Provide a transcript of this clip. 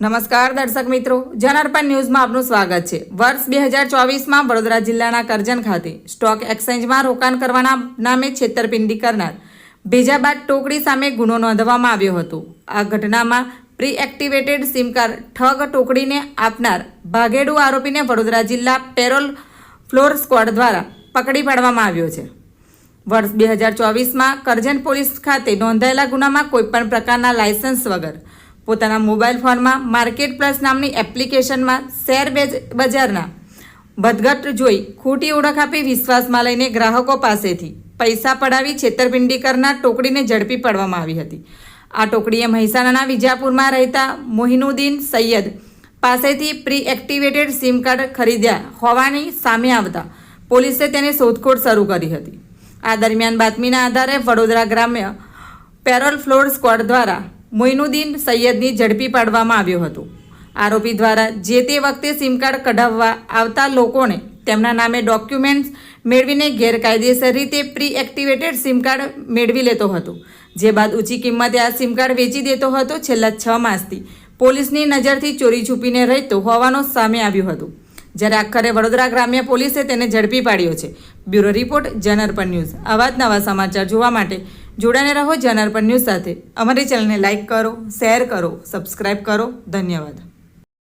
નમસ્કાર દર્શક મિત્રો જનઅર્પણ ન્યૂઝમાં આપનું સ્વાગત છે. વર્ષ બે હજાર ચોવીસમાં વડોદરા જિલ્લાના કરજણ ખાતે સ્ટોક એક્સચેન્જમાં રોકાણ કરવાના નામે છેતરપિંડી કરનાર ભેજા બાદ ટોકડી સામે ગુનો નોંધવામાં આવ્યો હતો. આ ઘટનામાં પ્રી એક્ટિવેટેડ સિમ કાર્ડ ઠગ ટોકડીને આપનાર ભાગેડુ આરોપીને વડોદરા જિલ્લા પેરોલ ફ્લોર સ્ક્વોડ દ્વારા પકડી પાડવામાં આવ્યો છે. વર્ષ બે હજાર ચોવીસમાં કરજણ પોલીસ ખાતે નોંધાયેલા ગુનામાં કોઈપણ પ્રકારના લાયસન્સ વગર પોતાના મોબાઈલ ફોનમાં માર્કેટ પ્લસ નામની એપ્લિકેશનમાં શેર બેજ- બજારના વધઘટ જોઈ ખોટી ઓળખ આપી વિશ્વાસમાં લઈને ગ્રાહકો પાસેથી પૈસા પડાવી છેતરપિંડી કરનાર ટોકડીને ઝડપી પાડવામાં આવી હતી. આ ટોકડીએ મહેસાણાના વિજાપુરમાં રહેતા મોહિનુદ્દીન સૈયદ પાસેથી પ્રી એક્ટિવેટેડ સિમ કાર્ડ ખરીદ્યા હોવાની સામે આવતા પોલીસે તેને શોધખોળ શરૂ કરી હતી. આ દરમિયાન બાતમીના આધારે વડોદરા ગ્રામ્ય પેરોલ ફ્લોર સ્ક્વોડ દ્વારા મોઇનુદ્દીન સૈયદની ઝડપી પાડવામાં આવ્યો હતો. આરોપી દ્વારા જે તે વખતે સિમ કાર્ડ કઢાવવા આવતા લોકોને તેમના નામે ડોક્યુમેન્ટ્સ મેળવીને ગેરકાયદેસર રીતે પ્રી એક્ટિવેટેડ સિમ કાર્ડ મેળવી લેતો હતો. જે બાદ ઊંચી કિંમતે આ સિમ કાર્ડ વેચી દેતો હતો છેલ્લા છ માસથી. પોલીસની નજરથી ચોરી છુપીને રહેતો હોવાનો સામે આવ્યું હતું. જ્યારે આખરે વડોદરા ગ્રામ્ય પોલીસે તેને ઝડપી પાડ્યો છે. બ્યુરો રિપોર્ટ જનરપન ન્યૂઝ. આવા જ નવા સમાચાર જોવા માટે જોડાને રહો જનાર્પણ ન્યૂઝ સાથે. અમારી ચેનલને લાઇક કરો શેર કરો સબસ્ક્રાઇબ કરો. ધન્યવાદ.